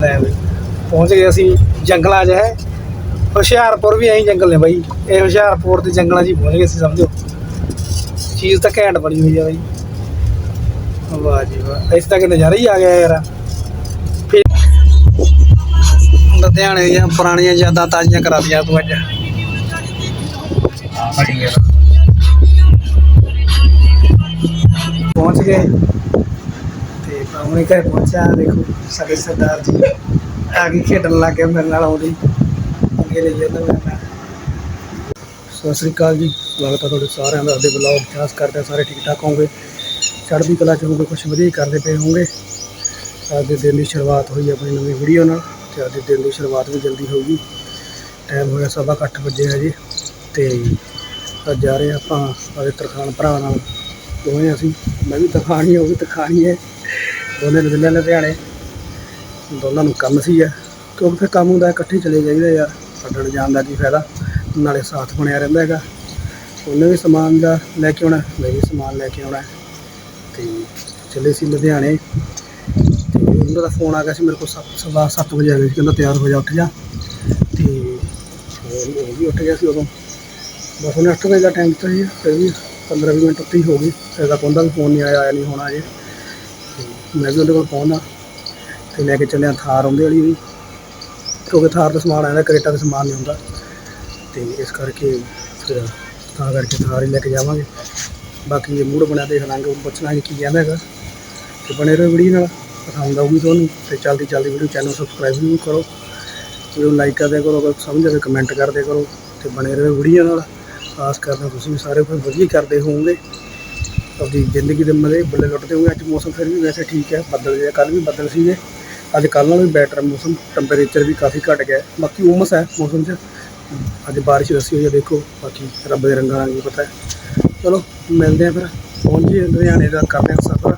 ਪਹੁੰਚ ਗਏ ਅਸੀਂ ਜੰਗਲਾਂ 'ਚ ਹੈ। ਹੁਸ਼ਿਆਰਪੁਰ ਵੀ ਐਂ ਜੰਗਲ ਨੇ ਬਾਈ। ਇਹ ਹੁਸ਼ਿਆਰਪੁਰ ਦੇ ਜੰਗਲਾਂ 'ਚ ਹੀ ਪਹੁੰਚ ਗਏ ਸੀ ਸਮਝੋ। ਚੀਜ਼ ਤਾਂ ਘੈਂਟ ਬਣੀ ਹੋਈ ਆ ਬਾਈ। ਵਾਹ ਜੀ ਵਾਹ। ਇਸ ਤੱਕ ਨਜ਼ਾਰਾ ਹੀ ਆ ਗਿਆ ਯਾਰ। ਫਿਰ ਲੁਧਿਆਣੇ ਦੀਆਂ ਪੁਰਾਣੀਆਂ ਯਾਦਾਂ ਤਾਜ਼ੀਆਂ ਕਰਾ ਦਿਆਂ ਤੂੰ ਅੱਜ। ਪਹੁੰਚ ਗਏ। ਤੇ ਪ੍ਰਾਹੁਣੇ ਘਰ ਪਹੁੰਚਿਆ, ਦੇਖੋ ਸਾਡੇ ਸਰਦਾਰ ਜੀ ਆ ਕੇ ਖੇਡਣ ਲੱਗ ਗਏ ਮੇਰੇ ਨਾਲ ਆਉਂਦੇ ਅੱਗੇ ਲਈ ਜਾਂਦਾ ਮੈਂ। ਸਤਿ ਸ੍ਰੀ ਅਕਾਲ ਜੀ, ਸਵਾਗਤ ਹੈ ਤੁਹਾਡੇ ਸਾਰਿਆਂ ਦਾ। ਅੱਦੇ ਬਲੌਗ ਚਾਸ ਕਰਦੇ ਹਾਂ, ਸਾਰੇ ਠੀਕ ਠਾਕ ਹੋਵੋਗੇ? ਚੜ੍ਹਦੀ ਕਲਾ ਚ ਹੋਵੋਗੇ, ਕੁਛ ਵਧੀਆ ਕਰਦੇ ਪਏ ਹੋਵੋਗੇ? ਅੱਜ ਦੇ ਦਿਨ ਦੀ ਸ਼ੁਰੂਆਤ ਹੋਈ ਆਪਣੀ ਨਵੀਂ ਵੀਡੀਓ ਨਾਲ ਤੇ ਅੱਜ ਦੇ ਦਿਨ ਦੀ ਸ਼ੁਰੂਆਤ ਵੀ ਜਲਦੀ ਹੋਊਗੀ। ਟਾਈਮ ਹੋਇਆ ਸਵਾ ਕੁ ਅੱਠ ਵਜੇ ਹੈ ਜੀ ਤੇ ਅੱਜ ਜਾ ਰਹੇ ਹਾਂ ਆਪਾਂ ਆਪਣੇ ਤਰਖਾਣ ਭਰਾ ਨਾਲ। ਦੋਵੇਂ ਅਸੀਂ, ਮੈਂ ਵੀ ਤਰਖਾਣੀ ਉਹ ਵੀ ਤਰਖਾਣੀ ਹੈ। ਦੋਨੇ ਲੁਧਿਆਣੇ ਲੁਧਿਆਣੇ। ਦੋਨਾਂ ਨੂੰ ਕੰਮ ਸੀ ਆ। ਕਿਉਂਕਿ ਫਿਰ ਕੰਮ ਹੁੰਦਾ ਇਕੱਠੇ ਚਲੇ ਜਾਈਦਾ ਯਾਰ ਛੱਡਣ ਜਾਣ ਦਾ ਕੀ ਫਾਇਦਾ। ਨਾਲੇ ਸਾਥ ਬਣਿਆ ਰਹਿੰਦਾ ਹੈਗਾ। ਉਹਨੇ ਵੀ ਸਮਾਨ ਦਾ ਲੈ ਕੇ ਆਉਣਾ, ਮੈਂ ਵੀ ਸਮਾਨ ਲੈ ਕੇ ਆਉਣਾ। ਤੇ ਚਲੇ ਸੀ ਲੁਧਿਆਣੇ। ਤੇ ਉਹਨਾਂ ਦਾ ਫੋਨ ਆ ਗਿਆ ਸੀ ਮੇਰੇ ਕੋਲ ਸੱਤ, ਸਵਾ ਸੱਤ ਵਜੇ ਆ ਗਿਆ ਸੀ, ਕਹਿੰਦਾ ਤਿਆਰ ਹੋ ਜਾ, ਉੱਠ ਜਾ। ਤੇ ਉਹ ਉਹ ਵੀ ਉੱਠ ਗਿਆ ਸੀ ਉਦੋਂ। ਬਸ ਉਹਨੇ ਅੱਠ ਵਜੇ ਦਾ ਟਾਈਮ ਦਿੱਤਾ ਸੀ, ਫਿਰ ਵੀ 15 ਵੀਹ ਮਿੰਟ ਉੱਤੇ ਹੀ ਹੋ ਗਈ ਫਿਰ ਦਾ ਕਹਿੰਦਾ ਵੀ ਫੋਨ ਨਹੀਂ ਆਇਆ ਆਇਆ ਨਹੀਂ ਹੋਣਾ ਅਜੇ ਤੇ ਮੈਂ ਵੀ ਉਹਦੇ ਕੋਲ ਪਹੁੰਚਦਾ। ਤੇ ਲੈ ਕੇ ਚੱਲਿਆ ਥਾਰ ਆਉਂਦੇ ਵਾਲੀ ਵੀ। ਕਿਉਂਕਿ ਥਾਰ ਦਾ ਸਮਾਨ ਆਉਂਦਾ ਕਰੇਟਾ ਦਾ ਸਮਾਨ ਨਹੀਂ ਹੁੰਦਾ। ਤੇ ਇਸ ਕਰਕੇ ਫਿਰ ਤਾਂ ਕਰਕੇ ਥਾਰ ਹੀ ਲੈ ਕੇ ਜਾਵਾਂਗੇ। ਬਾਕੀ ਇਹ ਮੂਡ ਬਣਿਆ ਦੇਖ ਲਾਂਗੇ ਉਹ ਪੁੱਛਣਾ ਕੀ ਕਹਿੰਦਾ ਹੈਗਾ। ਤੇ ਬਣੇ ਰਹੋ ਵੀਡੀਓ ਨਾਲ, ਪਸੰਦ ਆਊਗੀ ਤੁਹਾਨੂੰ। ਤੇ ਜਲਦੀ ਜਲਦੀ ਵੀਡੀਓ ਚੈਨਲ ਸਬਸਕ੍ਰਾਈਬ ਵੀ ਕਰੋ। ਵੀਡੀਓ ਲਾਈਕ ਕਰਦੇ ਕਰੋ, ਅਗਰ ਸਮਝ ਆਵੇ ਕਮੈਂਟ ਕਰਦੇ ਕਰੋ। ਤੇ ਬਣੇ ਰਹੋ ਵੀਡੀਓ ਨਾਲ। ਆਸ ਕਰਦਾ ਤੁਸੀਂ ਵੀ ਸਾਰੇ ਕੋਈ ਵਧੀਆ ਕਰਦੇ ਹੋਵੋਗੇ। ਆਪਣੀ ਜ਼ਿੰਦਗੀ ਦੇ ਮਜ਼ੇ ਬੱਲੇ ਲੁੱਟਦੇ ਹੋਏ ਅੱਜ ਮੌਸਮ ਫਿਰ ਵੀ ਵੈਸੇ ਠੀਕ ਹੈ, ਬੱਦਲ ਜਿਹਾ। ਕੱਲ ਵੀ ਬੱਦਲ ਸੀਗੇ, ਅੱਜ ਕੱਲ੍ਹ ਨਾਲੋਂ ਵੀ ਬੈਟਰ ਮੌਸਮ। ਟੈਂਪਰੇਚਰ ਵੀ ਕਾਫੀ ਘਟ ਗਿਆ। ਬਾਕੀ ਉਮਸ ਹੈ ਮੌਸਮ 'ਚ। ਅੱਜ ਬਾਰਿਸ਼ ਦੱਸੀ ਹੋਈ ਹੈ, ਦੇਖੋ। ਬਾਕੀ ਰੱਬ ਦੇ ਰੰਗਾਂ ਦਾ ਨਹੀਂ ਪਤਾ ਹੈ। ਚਲੋ, ਮਿਲਦੇ ਆ ਫਿਰ। ਪਹੁੰਚੀਏ ਲੁਧਿਆਣੇ ਦਾ ਕਰਦੇ ਹਾਂ ਸਫ਼ਰ।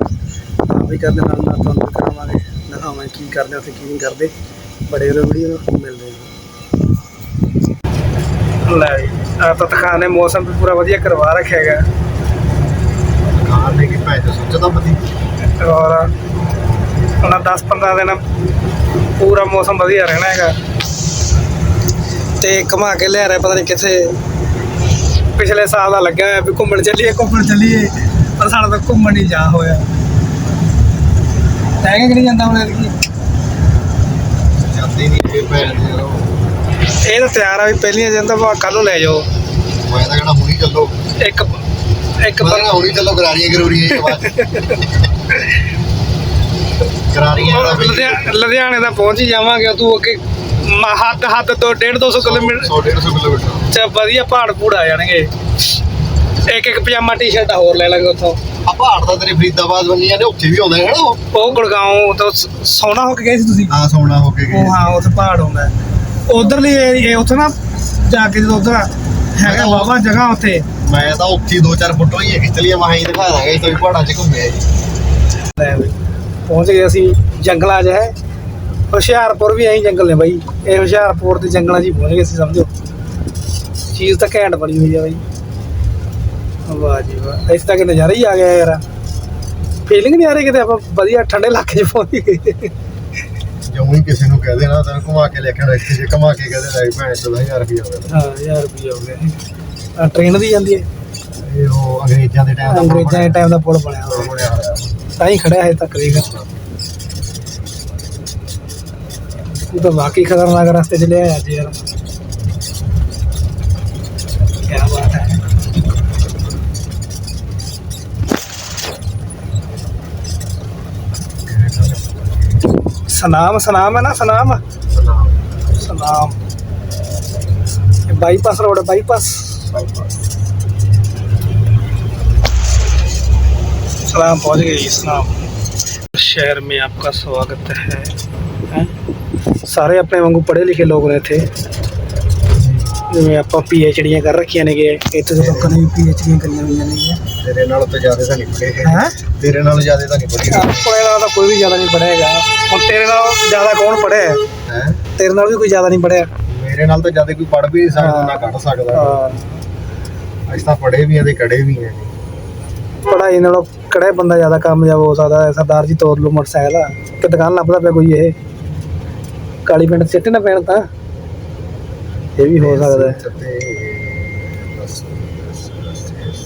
ਤਾਂ ਵੀ ਕਰਦੇ ਨਾਲ ਨਾਲ ਤੁਹਾਨੂੰ ਕਰਾਵਾਂਗੇ। ਦਿਖਾਵਾਂਗੇ ਕੀ ਕਰਦੇ ਉੱਥੇ ਕੀ ਨਹੀਂ ਕਰਦੇ। ਬੜੇ ਰਹੋ ਵੀਡੀਓ ਨਾਲ ਮਿਲਦੇ ਹਾਂ ਲੈ ਆ ਤਾਂ ਤਖਾਨ ਮੌਸਮ ਵੀ ਪੂਰਾ ਵਧੀਆ ਕਰਵਾ ਰੱਖਿਆ ਹੈਗਾ। ਦੇ ਕੇ ਭੈ ਤੇ ਸੋਚਦਾ ਬਦੀ ਔਰ ਉਹਨਾਂ 10 15 ਦਿਨ ਪੂਰਾ ਮੌਸਮ ਵਧੀਆ ਰਹਿਣਾ ਹੈਗਾ। ਤੇ ਘੁਮਾ ਕੇ ਲਿਆ ਰਿਹਾ ਪਤਾ ਨਹੀਂ ਕਿੱਥੇ। ਪਿਛਲੇ ਸਾਲ ਦਾ ਲੱਗਾ ਹੋਇਆ ਵੀ ਘੁੰਮਣ ਚੱਲੀਏ ਘੁੰਮਣ ਚੱਲੀਏ ਪਰ ਸਾਡਾ ਤਾਂ ਘੁੰਮਣ ਨਹੀਂ ਜਾ ਹੋਇਆ। ਤੈਂ ਕਿ ਨਹੀਂ ਜਾਂਦਾ ਹੁਣ ਐਤਕੀ? ਜਾਂਦੇ ਨਹੀਂ ਫੇਰ ਭੈ ਦੇ ਇਹ ਤਾਂ ਤਿਆਰ ਆ ਵੀ ਪਹਿਲੀਆਂ ਦਿਨ ਤਾਂ ਕੱਲ ਨੂੰ ਲੈ ਜਾਓ। ਮੈਂ ਤਾਂ ਕਹਿੰਦਾ ਹੁਣੀ ਚੱਲੋ। ਇੱਕ ਇੱਕ ਬੰਦਾ ਹੁਣੀ ਚੱਲੋ ਕਰਾਰੀਆਂ ਕਰੂਰੀਆਂ ਇਹ ਦਾ ਵੀ ਲੁਧਿਆ- ਲੁਧਿਆਣੇ ਦਾ ਪਹੁੰਚ ਹੀ ਜਾਵਾਂਗੇ ਤੂੰ ਅੱਗੇ ਮ- ਹੱਦ ਹੱਦ ਤੋਂ 1.5 200 ਕਿਲੋਮੀਟਰ 100 150 ਕਿਲੋਮੀਟਰ। ਚ ਵਧੀਆ ਪਹਾੜ ਪੂੜ ਆ ਜਾਣਗੇ। ਇੱਕ ਇੱਕ ਪਜਾਮਾ ਟੀ-ਸ਼ਰਟ ਹੋਰ ਲੈ ਲਾਂਗੇ ਉੱਥੋਂ। ਆ ਪਹਾੜ ਦਾ ਤੇਰੇ ਫਰੀਦਾਬਾਦ ਬੰਨੀਆਂ ਨੇ ਉੱਥੇ ਵੀ ਆਉਂਦਾ ਹੈ ਨਾ ਉਹ? ਉਹ ਗੁੜਗਾਉਂ ਤੋਂ ਸ- ਸੋਹਣਾ ਹੋ ਕੇ ਗਏ ਸੀ ਤੁਸੀਂ? ਹਾਂ ਸੋਨਾ ਹੋ ਕੇ ਗਏ ਉਹ ਹਾਂ ਉੱਥੇ ਪਹਾੜ ਹੁੰਦਾ ਉਧਰਲੀ ਇਹ ਉੱਥੇ ਨਾ ਜਾ ਕੇ ਜਦੋਂ ਉਧਰ ਹੈਗਾ ਬਾਬਾ ਜਗ੍ਹਾ ਉੱਥੇ। ਮੈਂ ਤਾਂ ਉੱਥੇ ਦੋ ਚਾਰ ਫੋਟੋ ਹੀ ਖਿੱਚ ਲਈਆਂ ਮੈਂ ਹੀ ਦਿਖਾ ਦਾਂਗਾ ਵੀ ਪਹਾੜਾਂ 'ਚ ਘੁੰਮਿਆ ਜੀ। ਪਹੁੰਚ ਗਏ ਅਸੀਂ ਜੰਗਲਾਂ 'ਚ ਹੈ। ਹੁਸ਼ਿਆਰਪੁਰ ਵੀ ਐਂ ਜੰਗਲ ਨੇ ਬਾਈ ਇਹ ਹੁਸ਼ਿਆਰਪੁਰ ਦੇ ਜੰਗਲਾਂ 'ਚ ਹੀ ਪਹੁੰਚ ਗਏ ਸੀ ਸਮਝੋ। ਚੀਜ਼ ਤਾਂ ਘੈਂਟ ਬਣੀ ਹੋਈ ਆ ਬਾਈ। ਵਾਹ ਜੀ ਵਾਹ ਇਸ ਤੱਕ ਨਜ਼ਾਰਾ ਹੀ ਆ ਗਿਆ ਯਾਰ। ਫੀਲਿੰਗ ਨਹੀਂ ਆ ਰਹੀ ਕਿਤੇ ਆਪਾਂ ਵਧੀਆ ਠੰਡੇ ਇਲਾਕੇ 'ਚ ਪਹੁੰਚ ਗਏ। ਜਿਉਂ ਹੀ ਕਿਸੇ ਨੂੰ ਕਹਿ ਦੇਣਾ ਤੈਨੂੰ ਘੁਮਾ ਕੇ ਲੈ ਕੇ ਇੱਥੇ ਜੇ ਘੁਮਾ ਕੇ ਕਹਦੇ ਲੈ ਭੈਣ ਚੋਦ 1000 ਰੁਪਏ ਹੋ ਗਿਆ। ਹਾਂ ਯਾਰ ਵੀ ਹੋ ਗਿਆ। ਟ੍ਰੇਨ ਦੀ ਜਾਂਦੀ ਹੈ। ਇਹ ਉਹ ਅੰਗਰੇਜ਼ਾਂ ਦੇ ਟਾਈਮ ਦਾ ਪੁਲ ਬਣਿਆ ਹੋਇਆ। ਬਣਿਆ ਤਾਂ ਹੀ ਖੜਿਆ ਹੈ ਤੱਕ ਰੇਗਾ ਇਹ ਤਾਂ ਵਾਕਈ ਖਤਰਨਾਕ ਰਸਤੇ ਚ ਲਿਆ ਅੱਜ ਯਾਰ। ਸਨਾਮ ਸਨਾਮ ਹੈ ਨਾ ਸਨਾਮ? ਸਨਾਮ। ਸਨਾਮ। ਬਾਈਪਾਸ ਰੋਡ ਬਾਈਪਾਸ सलाम पहुंच गए इस्लाम शहर में आपका स्वागत है हैं? ਸਾਰੇ ਆਪਣੇ ਵਾਂਗੂ ਪੜ੍ਹੇ ਲਿਖੇ ਲੋਕ ਨੇ ਇੱਥੇ ਜਿਵੇਂ ਆਪਾਂ ਪੀ ਐਚ ਡੀਆਂ ਕਰ ਰੱਖੀਆਂ ਨੇਗੇ ਇੱਥੇ ਦੇ ਲੋਕਾਂ ਨੇ ਵੀ ਪੀ ਐਚ ਡੀਆਂ ਕਰੀਆਂ ਹੋਈਆਂ ਨੇਗੀਆਂ ਤੇਰੇ ਨਾਲੋਂ ਤਾਂ ਜ਼ਿਆਦਾ ਤਾਂ ਨਹੀਂ ਪੜੇ ਹੈ ਤੇਰੇ ਨਾਲੋਂ ਜ਼ਿਆਦਾ ਤਾਂ ਨਹੀਂ ਪੜੇ ਆਪਣੇ ਨਾਲ ਤਾਂ ਕੋਈ ਵੀ ਜ਼ਿਆਦਾ ਨਹੀਂ ਪੜ੍ਹਿਆ ਹੈਗਾ ਹੁਣ ਤੇਰੇ ਨਾਲ ਜ਼ਿਆਦਾ ਕੌਣ ਪੜ੍ਹਿਆ ਹੈ? ਹੈ ਤੇਰੇ ਨਾਲ ਵੀ ਕੋਈ ਜ਼ਿਆਦਾ ਨਹੀਂ ਪੜ੍ਹਿਆ ਮੇਰੇ ਨਾਲ ਤਾਂ ਜ਼ਿਆਦਾ ਕੋਈ ਪੜ ਵੀ ਨਹੀਂ ਸਕਦਾ ਨਾ ਕੱਢ ਸਕਦਾ ਹਾਂ ਅਸੀਂ ਤਾਂ ਪੜੇ ਵੀ ਆ ਤੇ ਕੜੇ ਵੀ ਆ ਪੜ੍ਹਾਈ ਨਾਲੋਂ ਕਿਹੜਾ ਬੰਦਾ ਜ਼ਿਆਦਾ ਕਾਮਯਾਬ ਹੋ ਸਕਦਾ ਹੈ। ਸਰਦਾਰ ਜੀ ਤੋਰ ਲਓ ਮੋਟਰਸਾਈਕਲ ਕਿ ਦੁਕਾਨ ਲੱਭਦਾ ਪਿਆ ਕੋਈ ਇਹ। ਕਾਲੀ ਪੈਂਟ ਸਿੱਟ ਨਾ ਪੈਣ ਤਾਂ। ਇਹ ਵੀ ਹੋ ਸਕਦਾ ਹੈ ਤੇ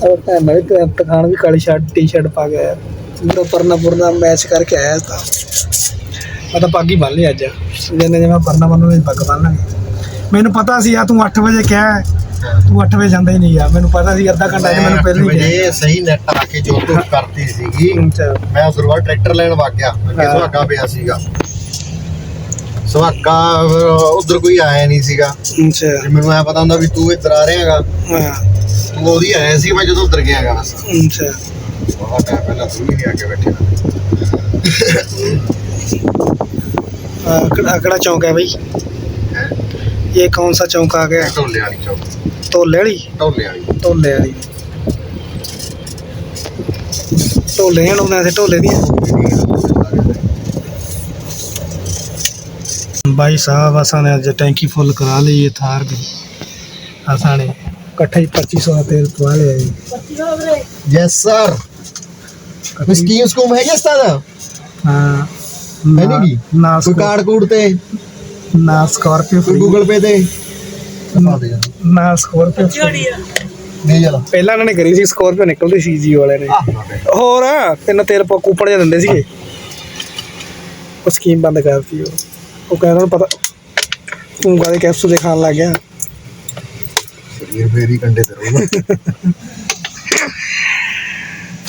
ਉਹ ਭੈਣ ਨਾਲ ਵੀ ਤਖਾਨ ਵੀ ਕਾਲੀ ਸ਼ਰਟ ਟੀ-ਸ਼ਰਟ ਪਾ ਆਇਆ। ਪੂਰਾ ਪਰਨਾ ਪੁਰਨਾ ਮੈਚ ਕਰਕੇ ਆਇਆ ਤਾਂ। ਮੈਂ ਤਾਂ ਪੱਗ ਹੀ ਬੰਨ ਲਈ ਅੱਜ। ਜਿੰਨੇ ਜਿਵੇਂ ਪਰਨਾ ਬੰਨੂ ਮੈਂ ਪੱਗ ਬੰਨ ਲਾਂਗੇ ਮੈਨੂੰ ਪਤਾ ਸੀ ਆ ਤੂੰ 8 ਵਜੇ ਕਿਹਾ ਤੂੰ 8 ਵਜੇ ਜਾਂਦਾ ਹੀ ਨਹੀਂ ਯਾਰ ਮੈਨੂੰ ਪਤਾ ਸੀ ਅੱਧਾ ਘੰਟਾ ਇਹਨੇ ਮੈਨੂੰ ਪਹਿਲਾਂ ਹੀ ਇਹ ਸਹੀ ਨੈਟ ਆ ਕੇ ਜੋ ਕੁਝ ਕਰਤੀ ਸੀਗੀ ਮੈਂ ਸਰਵਾ ਟਰੈਕਟਰ ਲੈਣ ਵਗ ਗਿਆ ਅੱਗੇ ਸੁਹਾਗਾ ਪਿਆ ਸੀਗਾ। ਸੁਹਾਗਾ ਉਧਰ ਕੋਈ ਆਇਆ ਨਹੀਂ ਸੀਗਾ। ਅੱਛਾ ਮੈਨੂੰ ਐ ਪਤਾ ਹੁੰਦਾ ਵੀ ਤੂੰ ਇੱਧਰ ਆ ਰਿਹਾਗਾ ਹਾਂ। ਤੂੰ ਉਹਦੀ ਆਇਆ ਸੀ ਮੈਂ ਜਦੋਂ ਉਧਰ ਗਿਆਗਾ ਬਸ। ਅੱਛਾ ਬਹੁਤ ਟਾਈਮ ਪਹਿਲਾਂ ਤੂੰ ਨਹੀਂ ਆ ਕੇ ਬੈਠੇ। ਕਿਹੜਾ ਚੌਂਕ ਹੈ ਬਈ? ये कौन सा चौक आ गया ਢੋਲੇ ਵਾਲੀ ਚੌਕ ढोले वाली ਢੋਲੇ वाली ढोले वाली ढोले हैं लोग ऐसे ढोले दी भाई साहब असा ने अज टैंकी फुल करा ली ये थार दी असा ने कट्ठे ही पच्चीस सौ का तेल पवा लिया जी ਯੈਸ ਸਰ ਸਕੀਮ ਸਕੂਮ ਹੈ ਕਿਸ ਤਰ੍ਹਾਂ हाँ है नहीं की? ना ਕੋਈ ਕਾਰਡ ਕੂਡ ਤੇ ਨਾ ਸਕਾਰਪੀਓ ਫ੍ਰੀ। ਗੂਗਲ ਪੇ ਤੇ? ਨਾ ਸਕਾਰਪੀਓ free। ਦੇ ਪਹਿਲਾਂ ਇਹਨਾਂ ਨੇ ਕਰੀ ਸੀ ਸਕੋਰਪੀਓ ਨਿਕਲਦੀ ਸੀ ਜੀ ਵਾਲਿਆਂ ਨੇ। ਹੋਰ ਤਿੰਨ ਤੇਲ ਪਾ ਕੂਪਣ ਜਿਹਾ ਦਿੰਦੇ ਸੀਗੇ। ਉਹ ਸਕੀਮ ਬੰਦ ਕਰਤੀ ਉਹ। ਉਹ ਕਹਿੰਦਾ ਪਤਾ ਤੂੰ ਕਾਹਦੇ ਕੈਪਸੂਲ ਦੇ ਲੱਗ ਗਿਆ। ਸਰੀਰ ਫੇਰੀ ਕੰਡੇ ਤੇ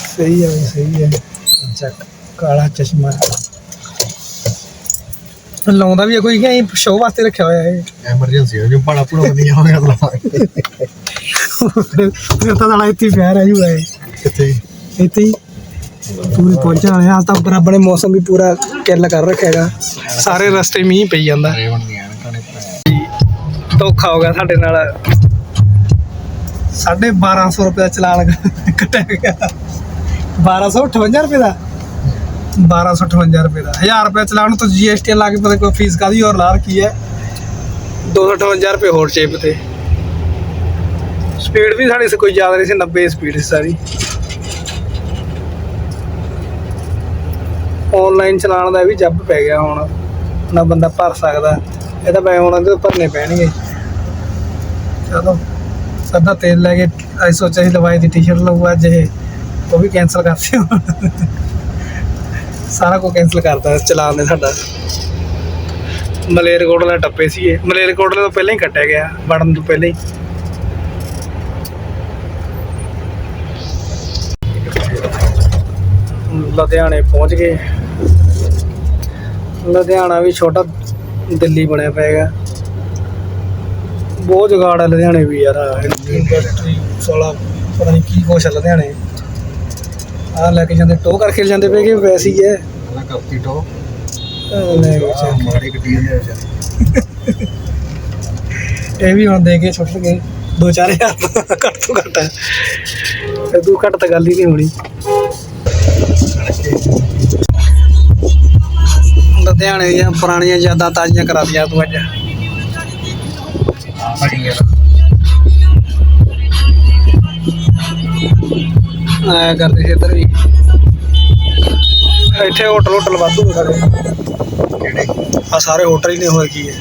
ਸਹੀ ਹੈ ਸਹੀ ਹੈ ਚੱਕ ਕਾਲਾ ਚਸ਼ਮਾ। ਲਾਉਂਦਾ ਵੀ ਹੈ ਕੋਈ ਕਿ ਸ਼ੋਅ ਵਾਸਤੇ ਰੱਖਿਆ ਹੋਇਆ ਹੈ ਐਮਰਜੈਂਸੀ ਹੋ ਜੇ ਪਾਣਾ ਪੂਣਾ ਨਹੀਂ ਆਉਂਦਾ ਅਗਲਾ ਫਿਰ ਤਾਂ ਸਾਲਾ ਇੱਥੇ ਹੀ ਪਿਆ ਰਹਿ ਜੂਗਾ ਇਹ। ਕਿੱਥੇ ਇੱਥੇ ਹੀ। ਪੂਰੀ ਪਹੁੰਚਣ ਵਾਲੇ ਆ ਤਾਂ ਰੱਬ ਨੇ ਮੌਸਮ ਵੀ ਪੂਰਾ ਕਿੱਲ ਕਰ ਰੱਖਿਆ ਹੈਗਾ। ਸਾਰੇ ਰਸਤੇ ਮੀਂਹ ਪਈ ਜਾਂਦਾ। ਧੋਖਾ ਹੋ ਗਿਆ ਸਾਡੇ ਨਾਲ। ਸਾਢੇ 1200 ਰੁਪਏ ਦਾ ਚਲਾਨ ਕੱਟਿਆ ਗਿਆ। 1258 ਰੁਪਏ ਦਾ? 1258 ਰੁਪਏ ਦਾ। 1000 ਰੁਪਏ ਚਲਾਨ ਤੋਂ ਜੀਐਸਟੀ ਲਾ ਕੇ ਪਤਾ ਕੋਈ ਫੀਸ ਕਾਦੀ ਹੋਰ ਲਾ ਰੱਖੀ ਹੈ। 258 ਰੁਪਏ ਹੋਰ ਚੇਪ ਤੇ। ਸਪੀਡ ਵੀ ਸਾਡੀ ਕੋਈ ਜ਼ਿਆਦਾ ਨਹੀਂ ਸੀ 90 ਸਪੀਡ ਸੀ ਸਾਰੀ। ਆਨਲਾਈਨ ਚਲਾਉਣ ਦਾ ਵੀ ਜੱਬ ਪੈ ਗਿਆ ਹੁਣ। ਨਾ ਬੰਦਾ ਭਰ ਸਕਦਾ। ਇਹ ਤਾਂ ਮੈਂ ਹੁਣ ਇਹਦੇ ਭਰਨੇ ਪੈਣਗੇ। ਚਲੋ ਸਦਾ ਤੇਲ ਲੈ ਕੇ ਅਸੀਂ ਸੋਚਿਆ ਸੀ ਦਵਾਈ ਦੀ ਟੀ-ਸ਼ਰਟ ਲਊਗਾ ਅੱਜ ਇਹ। ਉਹ ਵੀ ਕੈਨਸਲ ਕਰਤੀ ਹੁਣ ਸਾਰਾ ਕੁਝ ਕੈਨਸਲ ਕਰਤਾ, ਚਲਾਨ ਨੇ ਸਾਡਾ। ਮਲੇਰਕੋਟਲਾ ਟੱਪੇ ਸੀ ਇਹ ਮਲੇਰਕੋਟਲੇ ਤੋਂ ਪਹਿਲਾਂ ਹੀ ਕੱਟਿਆ ਗਿਆ, ਵੜਨ ਤੋਂ ਪਹਿਲਾਂ ਹੀ। ਲੁਧਿਆਣੇ ਪਹੁੰਚ ਗਏ। ਲੁਧਿਆਣਾ ਵੀ ਛੋਟਾ ਦਿੱਲੀ ਬਣਿਆ ਪਏਗਾ ਬਹੁਤ ਜਗਾੜ ਹੈ ਲੁਧਿਆਣੇ ਵੀ ਯਾਰ। ਇੰਡਸਟਰੀ ਸਾਲਾ, ਪਤਾ ਨਹੀਂ ਕੀ ਕੁਛ ਲੁਧਿਆਣੇ। ਆ ਲੈ ਕੇ ਜਾਂਦੇ ਟੋ ਕਰਕੇ ਜਾਂਦੇ ਪਏ ਕਿ ਵੈਸੇ ਹੀ? ਹੈ ਮੈਂ ਕਰਤੀ ਟੋ ਲੈ ਕੇ ਚੱਲ। ਮਾੜੀ ਗੱਡੀ ਦੇ ਵਿੱਚ ਇਹ ਵੀ ਹੁਣ ਦੇ ਕੇ ਛੁੱਟ ਗਏ। 2-4000 ਘੱਟ ਤੋਂ ਘੱਟ ਹੈ। ਦੂ ਘੱਟ ਤਾਂ ਗੱਲ ਹੀ ਨਹੀਂ ਹੋਣੀ। ਲੁਧਿਆਣੇ ਦੀਆਂ ਪੁਰਾਣੀਆਂ ਯਾਦਾਂ ਤਾਜ਼ੀਆਂ ਕਰਾ ਦਿਆਂ ਤੂੰ ਅੱਜ। ਆਇਆ ਕਰਦੇ ਸੀ ਇੱਧਰ ਵੀ। ਇੱਥੇ ਹੋਟਲ ਹੋਟਲ ਵਾਧੂ ਨੇ ਸਾਡੇ ਕਿਹੜੇ ਆ ਸਾਰੇ ਹੋਟਲ ਹੀ ਨੇ ਹੋਏ ਕੀ ਹੈ।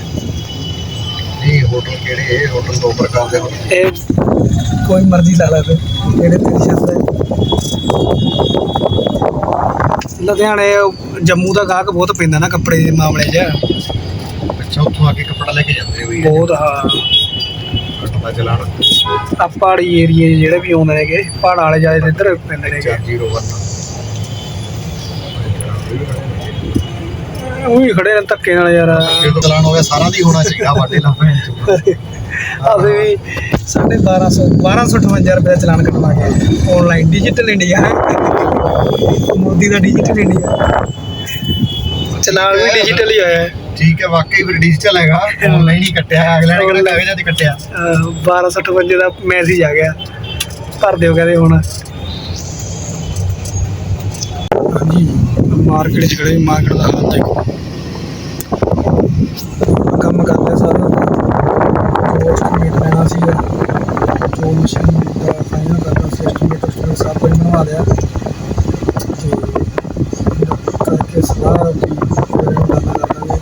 ਨਹੀਂ ਹੋਟਲ ਕਿਹੜੇ ਇਹ ਹੋਟਲ ਦੋ ਪ੍ਰਕਾਰ ਦੇ ਹੁੰਦੇ ਇਹ ਕੋਈ ਮਰਜ਼ੀ ਲਾ ਲਾ ਤੇ ਜਿਹੜੇ ਤੇਰੀ ਸ਼ਰਤ ਹੈ। ਲੁਧਿਆਣੇ ਜੰਮੂ ਦਾ ਗਾਹਕ ਬਹੁਤ ਪੈਂਦਾ ਨਾ ਕੱਪੜੇ ਦੇ ਮਾਮਲੇ 'ਚ। ਅੱਛਾ ਉੱਥੋਂ ਆ ਕੇ ਕੱਪੜਾ ਲੈ ਕੇ ਜਾਂਦੇ ਹੋਈ ਬਹੁਤ ਹਾਂ। ਕੱਟਦਾ ਚਲਾਣ ਆ ਪਹਾੜੀ ਏਰੀਏ ਜਿਹੜੇ ਵੀ ਆਉਂਦੇ ਨੇਗੇ ਪਹਾੜਾਂ ਵਾਲੇ ਜ਼ਿਆਦਾ ਇੱਧਰ ਪੈਂਦੇ ਨੇਗੇ। 401 ਉਹ ਖੜੇ ਨੇ ਧੱਕੇ ਨਾਲ ਯਾਰ। ਚਲਾਣ ਹੋਵੇ ਸਾਰਾ ਦੀ ਹੋਣਾ ਚਾਹੀਦਾ ਵਾਟੇ ਲਾਪੇ ਅਸੀਂ ਵੀ ਸਾਢੇ 1200 1258 ਰੁਪਏ ਦਾ ਚਲਾਨ ਕਟਵਾ ਕੇ ਆਨਲਾਈਨ ਡਿਜੀਟਲ ਇੰਡੀਆ ਹੈ ਮੋਦੀ ਦਾ ਡਿਜੀਟਲ ਇੰਡੀਆ ਚਲਾਨ ਵੀ ਡਿਜੀਟਲ ਹੀ ਹੋਇਆ ਹੈ ਠੀਕ ਹੈ ਵਾਕਈ ਫਿਰ ਡਿਜੀਟਲ ਹੈਗਾ। ਆਨਲਾਈਨ ਹੀ ਕੱਟਿਆ ਅਗਲੇ ਨੇ ਕਿਹੜਾ ਕਾਗਜ਼ਾਂ 'ਚ ਕੱਟਿਆ? ਅਹ 1258 ਦਾ ਮੈਸੇਜ ਆ ਗਿਆ। ਭਰ ਦਿਓ ਕਹਿੰਦੇ ਹੁਣ। ਹਾਂਜੀ ਮਾਰਕੀਟ ਚ ਖੜੇ ਮਾਰਕੀਟ ਦਾ ਹਾਲ ਦੇਖੋ ਕੰਮ ਕਰਦੇ ਸਾਰੇ ਕੋਚ ਮੀਟ ਲੈਣਾ ਸੀ ਜੋ ਮਸ਼ੀਨ ਦਾ ਫਾਈਨਲ ਕਰਨਾ ਸੀ ਐਸਟੀਮੇਟ ਉਸ ਨੂੰ ਸਭ ਕੁਝ ਬਣਵਾ ਲਿਆ ਤੇ ਕਰਕੇ ਸਲਾਹ ਦੀ ਫਿਰ ਗੱਲ ਕਰਾਂਗੇ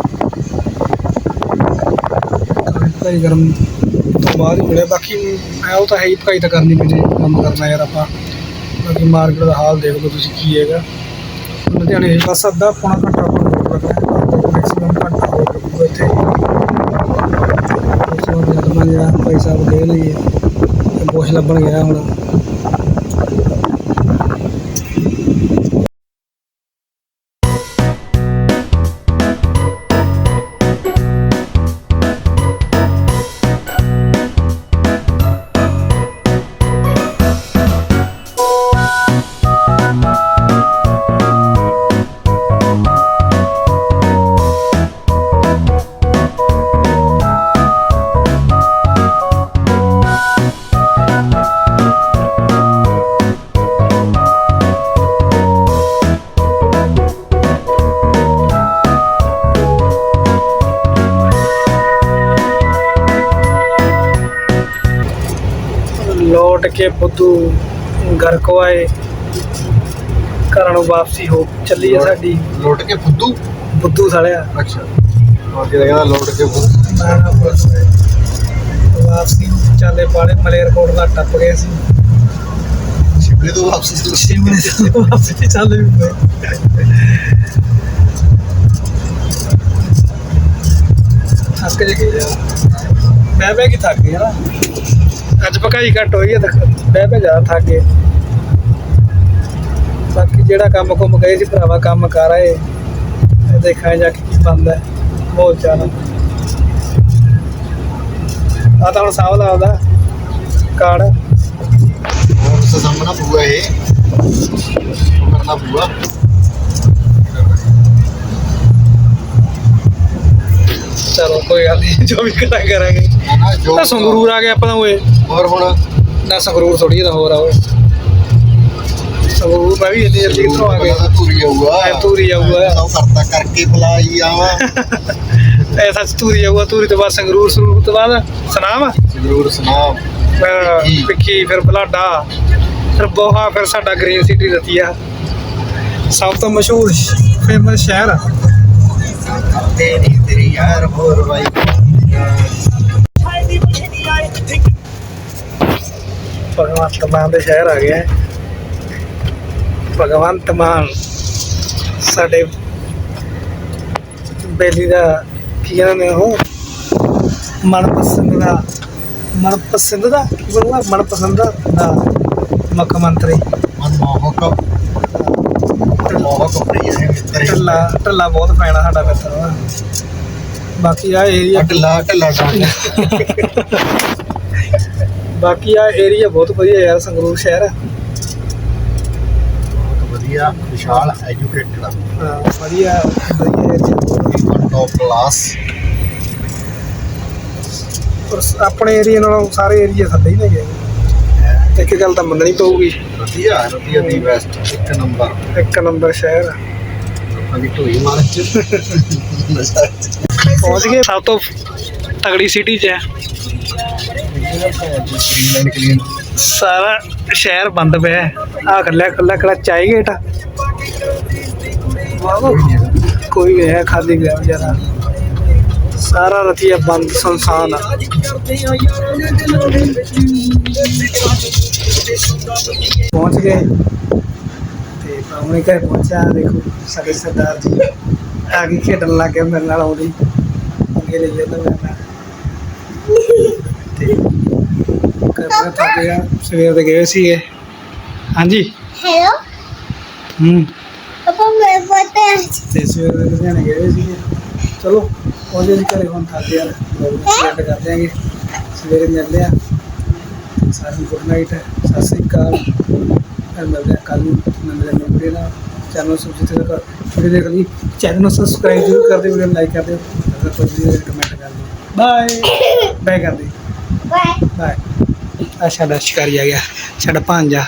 ਭਕਾਈ ਕਰਨ ਤੋਂ ਬਾਅਦ ਹੀ ਮਿਲਿਆ। ਬਾਕੀ ਮੈਂ ਉਹ ਤਾਂ ਹੈ ਹੀ ਪਕਾਈ ਤਾਂ ਕਰਨੀ ਪੈਂਦੀ ਕੰਮ ਕਰਨਾ ਯਾਰ ਆਪਾਂ। ਬਾਕੀ ਮਾਰਕੀਟ ਦਾ ਹਾਲ ਦੇਖ ਲਓ ਤੁਸੀਂ ਕੀ ਹੈਗਾ। ਲੁਧਿਆਣੇ ਬਸ ਅੱਧਾ ਪੌਣਾ ਘੰਟਾ ਆਪਾਂ ਨੂੰ ਲੱਗਣਾ। ਮੈਕਸਿਮਮ ਘੰਟਾ ਹੋ ਲੱਗੂਗਾ ਇੱਥੇ। ਉਸ ਤੋਂ ਬਾਅਦ ਜਦ ਮੈਂ ਜਿਹੜਾ ਭਾਈ ਸਾਹਿਬ ਦੇ ਲਈਏ ਤੇ ਲੱਭਣ ਗਿਆ ਹੁਣ। ਕੇ ਬੁੱਧੂ ਘਰ ਕੋ ਆਏ ਘਰਾਂ ਨੂੰ ਵਾਪਸੀ ਹੋ ਚੱਲੀ ਹੈ ਸਾਡੀ। ਲੁੱਟ ਕੇ ਫੁੱਦੂ ਬੁੱਧੂ ਸਾਲਿਆ। ਅੱਛਾ। ਉਹ ਜਿਹੜਾ ਕਹਿੰਦਾ ਲੁੱਟ ਕੇ ਫੁੱਦੂ ਨਾ ਨਾ ਬਸ ਵਾਪਸੀ ਚਾਲੇ ਪਾਲੇ ਮਲੇਰਕੋਟ ਦਾ ਟੱਪ ਗਏ ਸੀ। ਸ਼ਿਮਲੇ ਤੋਂ ਵਾਪਸ ਚੱਲ ਸ਼ਿਮਲੇ ਤੋਂ ਵਾਪਸੀ ਚੱਲ ਵੀ ਪਏ। ਥੱਕ ਜੇ ਮੈਂ ਬਹਿ ਕੇ ਥੱਕ ਗਿਆ? ਨਾ ਅੱਜ ਪਕਾਈ ਘੱਟ ਹੋਈ ਹੈ ਤਾਂ ਬਹਿ ਬਹਿ ਜਾ ਥੱਕ ਗਏ। ਬਾਕੀ ਜਿਹੜਾ ਕੰਮ ਕੁੰਮ ਗਏ ਸੀ ਭਰਾਵਾ ਕੰਮ ਕਰ ਆਏ। ਇਹ ਦੇਖਾਂ ਜਾ ਕੇ ਕੀ ਬਣਦਾ ਬਹੁਤ ਜ਼ਿਆਦਾ। ਆ ਤਾਂ ਹੁਣ ਸਾਹਬ ਲਾਉਂਦਾ ਹੁਣ ਉਸ ਸਾਹਮਣਾ ਪੂਆ ਇਹ। ਕਰਨਾ ਪੂਆ ਚਲੋ ਕੋਈ ਗੱਲ ਨਹੀਂ ਜੋ ਵੀ ਕਰਾਂ ਕਰਾਂਗੇ। ਤਾਂ ਸੰਗਰੂਰ ਆ ਗਿਆ ਆਪਾਂ ਤਾਂ ਓਏ। ਹੋਰ ਹੁਣ? ਨਾ ਸੰਗਰੂਰ ਥੋੜੀ ਤਾਂ ਹੋਰ ਆ ਸੰਗਰੂਰ ਮੈਂ ਵੀ ਇੰਨੀ ਜਲਦੀ ਕਿੱਥੋਂ ਆ ਗਿਆ। ਧੂਰੀ ਆਊਗਾ। ਐ ਧੂਰੀ ਆਊਗਾ। ਉਹ ਕਰਤਾ ਕਰਕੇ ਫਲਾਈ ਆਵਾ ਐਸਾ ਧੂਰੀ ਜਾਊਗਾ ਧੂਰੀ ਤੋਂ ਬਾਅਦ ਸੰਗਰੂਰ ਸੰਗਰੂਰ ਤੋਂ ਬਾਅਦ ਸੁਨਾਮ ਜ਼ਰੂਰ ਸੁਨਾਮ। ਫਿਰ ਪਿੱਖੀ ਫਿਰ ਬਲਾਡਾ। ਫਿਰ ਬੋਹਾ ਫਿਰ ਸਾਡਾ ਗ੍ਰੀਨ ਸਿਟੀ ਰਤੀਆ। ਸਭ ਤੋਂ ਮਸ਼ਹੂਰ ਫੇਮਸ ਸ਼ਹਿਰ ਆ। ਤੇਰੀ ਤੇਰੀ ਯਾਰ ਹੋਰ ਬਾਈ। ਭਗਵੰਤ ਮਾਨ ਦੇ ਸ਼ਹਿਰ ਆ ਗਿਆ ਹੈ। ਭਗਵੰਤ ਮਾਨ ਸਾਡੇ ਬੇਲੀ ਦਾ ਕੀ ਕਹਿੰਦੇ ਨੇ ਉਹ ਮਨਪਸੰਦ ਦਾ ਮਨਪਸੰਦ ਦਾ ਕੀ ਬੋਲੂਗਾ ਮਨਪਸੰਦ ਦਾ ਮੁੱਖ ਮੰਤਰੀ। ਮਨ ਮੋਹਕ ਮੋਹਕ ਪ੍ਰਿയ ਹੈ ਮਿੱਤਰ। ਢੱਲਾ ਢੱਲਾ ਬਹੁਤ ਪੈਣਾ ਸਾਡਾ ਮਿੱਤਰ। ਵਾ ਬਾਕੀ ਆ ਏਰੀਆ ਢਿੱਲਾ ਢਿੱਲਾ ਬਾਕੀ ਆ ਏਰੀਆ ਬਹੁਤ ਵਧੀਆ ਯਾਰ ਸੰਗਰੂਰ ਸ਼ਹਿਰ ਬਹੁਤ ਵਧੀਆ ਵਿਸ਼ਾਲ ਐਜੂਕੇਟਡ ਹਾਂ, ਵਧੀਆ ਵਧੀਆ ਏਰੀਆ ਟੌਪ ਕਲਾਸ ਪਰ ਸ- ਆਪਣੇ ਏਰੀਆ ਨਾਲੋਂ ਸਾਰੇ ਏਰੀਆ ਥੱਲੇ ਹੀ ਨੇ ਗਏ ਇੱਕ ਗੱਲ ਤਾਂ ਮੰਨਣੀ ਪਊਗੀ। ਵਧੀਆ ਵਧੀਆ ਦੀ ਬੈਸਟ ਇੱਕ ਨੰਬਰ ਇੱਕ ਨੰਬਰ ਸ਼ਹਿਰ ਅਭੀ ਢੋਈ ਮਾਰ ਚ। ਪਹੁੰਚ ਗਏ ਸਭ ਤੋਂ ਤਗੜੀ ਸਿਟੀ 'ਚ ਹੈ। ਸਾਰਾ ਸ਼ਹਿਰ ਬੰਦ ਪਿਆ ਹੈ। ਆ ਖੱਲਿਆ ਖੱਲਾ ਖੜਾ ਚਾਈ ਗੇਟ ਕੋਈ ਨਹੀਂ ਹੈ, ਖਾਲੀ ਗਿਆ ਵਿਚਾਰਾ। ਸਾਰਾ ਰਤੀਆ ਬੰਦ ਸੰਸਾਨ ਆ। ਪਹੁੰਚ ਗਏ। ਤੇ ਪ੍ਰਾਹੁਣੇ ਘਰ ਪਹੁੰਚਿਆ। ਦੇਖੋ ਸਾਡੇ ਸਰਦਾਰ ਜੀ ਆ ਕੇ ਖੇਡਣ ਲੱਗ ਗਿਆ ਮੇਰੇ ਨਾਲ ਉਹਦੀ ਅੱਗੇ ਲਈ ਜਾਂਦਾ ਮੇਰੇ ਕਰਨਾ ਥੱਕ ਗਿਆ ਸਵੇਰ ਦੇ ਗਏ ਸੀਗੇ ਹਾਂਜੀ हेलो ਹੂੰ पापा मेरे पता है ਤੇ ਸਵੇਰ ਦੇ ਲੁਧਿਆਣੇ ਗਏ ਸੀਗੇ ਚਲੋ ਪਹੁੰਚੇ ਜੀ ਘਰੇ ਹੁਣ ਥੱਕ ਗਿਆ ਸੈੱਟ ਕਰ ਦਿਆਂਗੇ ਸਵੇਰੇ ਮਿਲਦੇ ਆ ਸਾਰੀ ਗੁੱਡ ਨਾਈਟ ਸਤਿ ਸ੍ਰੀ ਅਕਾਲ ਫਿਰ ਮਿਲਦੇ ਆ ਕੱਲ ਨੂੰ ਨਵੇਂ ਨਵੇਂ ਵੀਡੀਓ ਨਾਲ ਚੈਨਲ ਸਬਸਕ੍ਰਾਈਬ ਕਰ ਵੀਡੀਓ ਦੇਖ ਲਈ ਚੈਨਲ ਨੂੰ ਸਬਸਕ੍ਰਾਈਬ ਜ਼ਰੂਰ ਕਰ ਦਿਓ ਵੀਡੀਓ ਲਾਈਕ ਕਰ ਦਿਓ ਅਗਰ ਕੋਈ ਵੀ ਕਮੈਂਟ ਕਰ ਦਿਓ ਬਾਏ ਬਾਏ ਕਰ ਦਿਓ बाय ਬਾਏ ਆ ਸਾਡਾ ਸ਼ਿਕਾਰੀ ਆ ਗਿਆ ਸਾਡਾ ਭਾਂਜਾ।